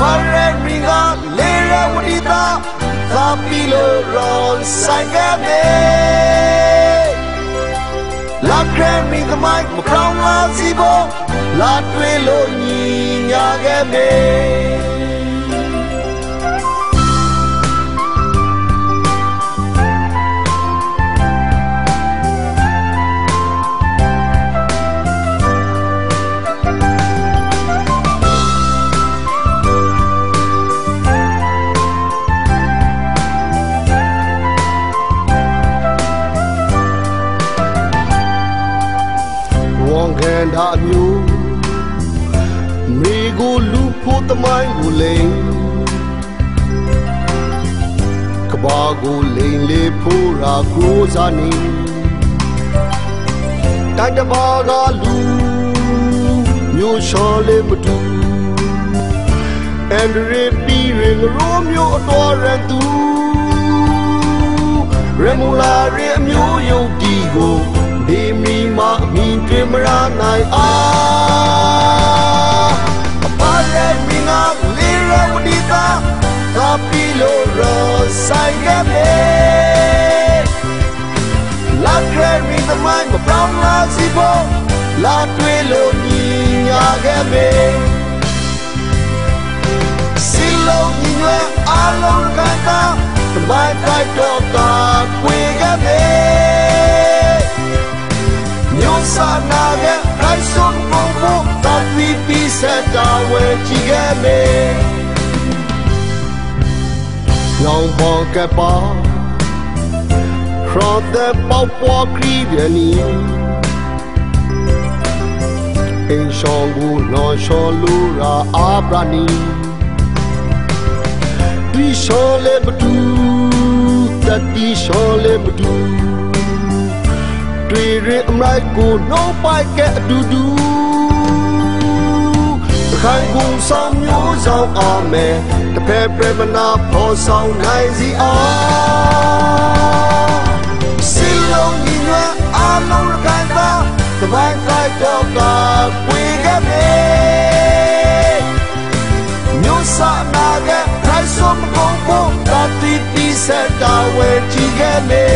ဖရမင်ကလေရဝတိတာသာပီလိုရောဆိုင်ကမေလာခရမင်ကမိုက်မကောင်းလာစီဘောလာတွေ့လို့ညီညာခဲ့မေ န္တာအမျိုးမိကိုလူဖို့တမိုင်းကိုလိန်ကဘာကိုလိန်လေးဖို့ရာကိုစားနေတိုင်းတဘာကလူမျိုးချော်လေးမတူအန်ဒရီပီရင်ရိုမျိုးအတော်ရတူရမူလာရမျိုးယုတ်ဒီကို ဒီမီမမီတွင်မရနိုင်အားအပါရဲမင်းကလေးရဝဒီတာသာပီလိုရဆိုင်ကမေလာခရမီသမိုင်းမပြောင်းလာစီဖို့လာတွေ့လို့ညီညာခဲ့မေစီလုံးညီညာအလုံးကတာသမိုင်းတိုက်တော့တာခွေ တတ်ဝီပီစတာဝဲကြည့်ခဲ့မေလောင်ပေါ်ကပါခရတဲ့ပေါပေါ်ခရီးပြနီအင်းရှောင်းဘူးနော်ရှော်လူရာအာပရာနီဒီရှော်လေဘဒူတတိရှော်လေဘဒူတွေရအမိုက်ကိုနှုတ်ပိုက်ကဲအတူတူ ခိုင်ကုန်ဆောင်မျိုးဆောင်အောင်မယ်တဖက်ပြမနာပေါ်ဆောင်နိုင်စီအောင်စီလုံးညီညွတ်အားလုံးခိုင်ပါတမိုင်းကိုက်တော့ကပွေခဲ့မေမျိုးစာနာကခိုင်စုံကုန်ဖို့တတိတိဆက်တာဝဲကြည့်ခဲ့မေ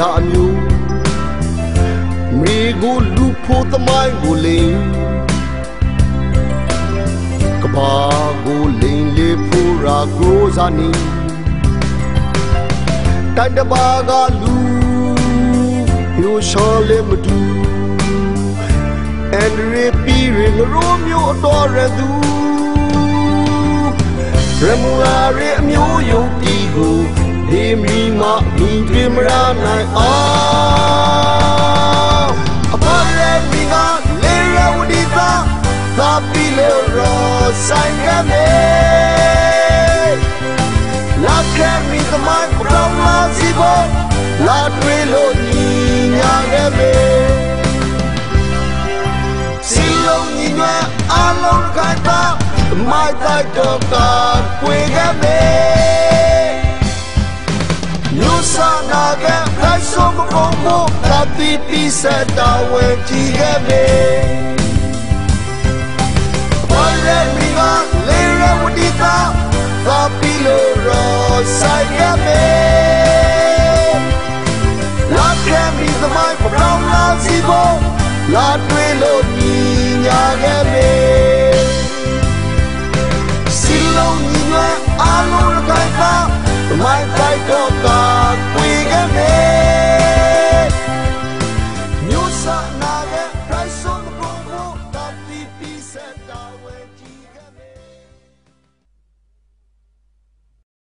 တာအမျိုးမိကိုလူဖို့သမိုင်းကိုလိန်ကဘာကိုလိန်လေးဖို့ရာကိုဇာနီတိုင်တဘာကလူမျိုးချော်လေးမတူအန်ရီပီရင်ရိုမျိုးအတော်ရသူရမူလာရအမျိုးယု သာပီလေရောဆိုင်ကမေလာကမီသမိုင်းပလောင်လာစီဘောလာတွေလို့ညီညာခဲ့မေစီလုံးညီညာအလုံးခိုင်တာမိုက်တိုက် một sai ghé mê lát ghé mi the mai của đông la si vô lát quê lột nhì nhà ghé mê xin lâu nhìn lại an ôn là cái ta mai tay cho ta quỳ ghé mê nhút sợ na ghé